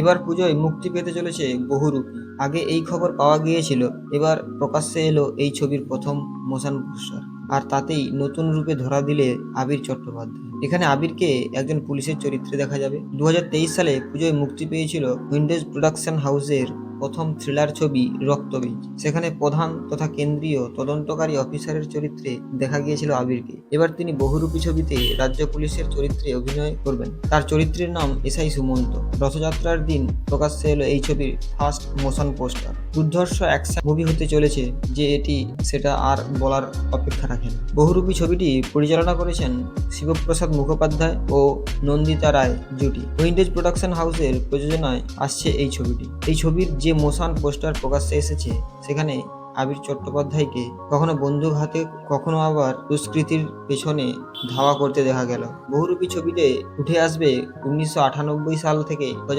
এবার পুজোয় মুক্তি পেতে চলেছে বহুরূপী আগে এই খবর পাওয়া গিয়েছিল, এবার প্রকাশ্যে এলো এই ছবির প্রথম মোশন পোস্টার। আর তাতেই নতুন রূপে ধরা দিলে আবির চট্টোপাধ্যায়। এখানে আবিরকে একজন পুলিশের চরিত্রে দেখা যাবে। দু হাজার তেইশ সালে পুজোয় মুক্তি পেয়েছিল উইন্ডোজ প্রোডাকশন হাউসের প্রথম থ্রিলার ছবি রক্তবীজ। সেখানে প্রধান তথা কেন্দ্রীয় তদন্তকারী অফিসারের চরিত্রে দেখা গিয়েছিল আবিরকে। এবার তিনি বহুরূপী ছবিতে রাজ্য পুলিশের চরিত্রে অভিনয় করবেন। তার চরিত্রের নাম এসআই সুমন্ত। রথযাত্রার দিন প্রকাশ্যে এলো এই ছবির ফার্স্ট মোশন পোস্টার। দুর্ধর্ষ অ্যাকশন মুভি হতে চলেছে যে এটি সেটা আর বলার অপেক্ষা রাখে না। বহুরূপী ছবিটি পরিচালনা করেছেন শিবপ্রসাদ মুখোপাধ্যায় ও নন্দিতা রায় জুটি। উইন্ডোজ প্রোডাকশন হাউসের প্রযোজনায় আসছে এই ছবিটি। এই ছবির যে মোশন পোস্টার প্রকাশ্যে এসেছে, সেখানে আবির চট্টোপাধ্যায়কে কখনো বন্দুক হাতে, কখনো আবার দুষ্কৃতির পেছনে ধাওয়া করতে দেখা গেল। বহুরূপী ছবিতে উঠে আসবে উনিশশো আটানব্বই সাল থেকে দু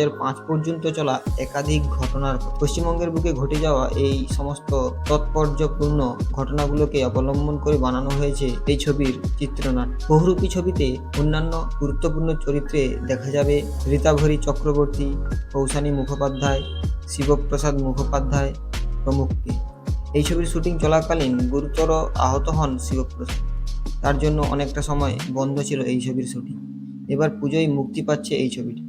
পর্যন্ত চলা একাধিক ঘটনার পশ্চিমবঙ্গের বুকে ঘটে যাওয়া এই সমস্ত তৎপর্যপূর্ণ ঘটনাগুলোকে অবলম্বন করে বানানো হয়েছে এই ছবির চিত্রনাট। বহুরূপী ছবিতে অন্যান্য গুরুত্বপূর্ণ চরিত্রে দেখা যাবে রীতাভরি চক্রবর্তী, কৌশানী মুখোপাধ্যায় শিবপ্রসাদ মুখোপাধ্যায় প্রমুখকে। এই ছবির শুটিং চলাকালীন গুরুতর আহত হন শিবপ্রসাদ। তার জন্য অনেকটা সময় বন্ধ ছিল এই ছবির শুটিং। এবার পুজোয় মুক্তি পাচ্ছে এই ছবিটি।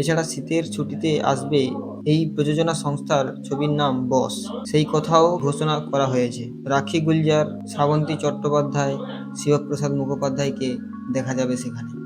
এছাড়া শীতের ছুটিতে আসবে এই প্রযোজনা সংস্থার ছবির নাম বস। সেই কথাও ঘোষণা করা হয়েছে। রাখি গুলজার, শ্রাবন্তী চট্টোপাধ্যায়, শিবপ্রসাদ মুখোপাধ্যায়কে দেখা যাবে সেখানে।